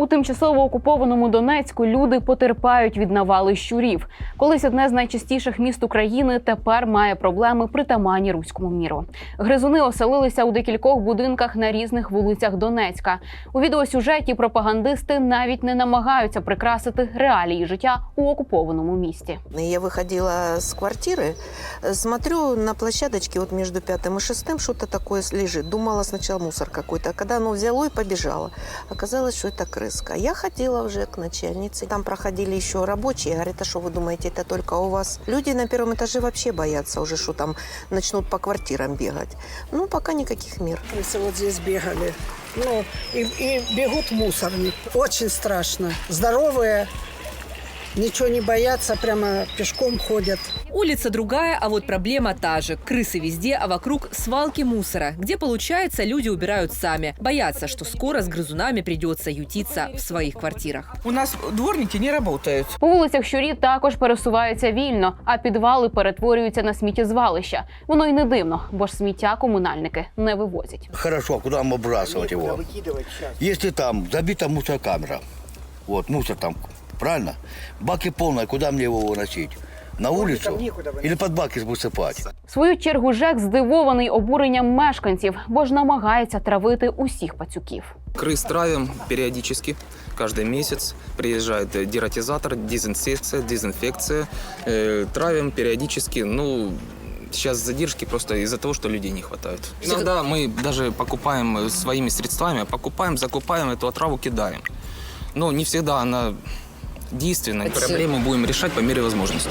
У тимчасово окупованому Донецьку люди потерпають від навали щурів. Колись одне з найчастіших міст України тепер має проблеми притаманні руському міру. Гризуни оселилися у декількох будинках на різних вулицях Донецька. У відеосюжеті пропагандисти навіть не намагаються прикрасити реалії життя у окупованому місті. Я выходила с квартиры, э, смотрю на площадочке вот между пятым и шестым что-то такое лежит. Думала сначала мусор какой-то, а когда оно взяло и побежало, оказалось, что это крыска. Я ходила уже к начальнице, там проходили еще рабочие, говорят, а что вы думаете, это только у вас? Люди на первом этаже вообще боятся уже, что там начнут по квартирам бегать. Ну, пока никаких мер. Крысы вот здесь бегали. Ну, и, и бегут в мусорник. Очень страшно. Здоровые, ничего не боятся, прямо пешком ходят. Улица другая, а вот проблема та же. Крысы везде, а вокруг свалки мусора. Где получается, люди убирают сами. Боятся, что скоро с грызунами придется ютиться в своих квартирах. У нас дворники не работают. По вулицях щурі також пересуваються вільно, а підвали перетворюються на сміттєзвалища. Воно й не дивно, бо ж сміття комунальники не вивозять. Хорошо, а куда вам выбрасывать его? Если там забита мусоркамера, вот мусор там, правильно? Баки полные, куда мне его выносить? На улицу? Или под баки высыпать? В свою чергу ЖЕК здивований обуренням мешканців, бо ж намагається травити усіх пацюків. Крыс травим периодически, каждый месяц. Приезжает э, дератизатор, дезинсекция, дезинфекция. Э, травим периодически, ну, сейчас задержки просто из-за того, что людей не хватает. Иногда мы даже покупаем э, своими средствами, покупаем, закупаем эту отраву, кидаем. Но не всегда она действенна. Проблемы будем решать по мере возможности.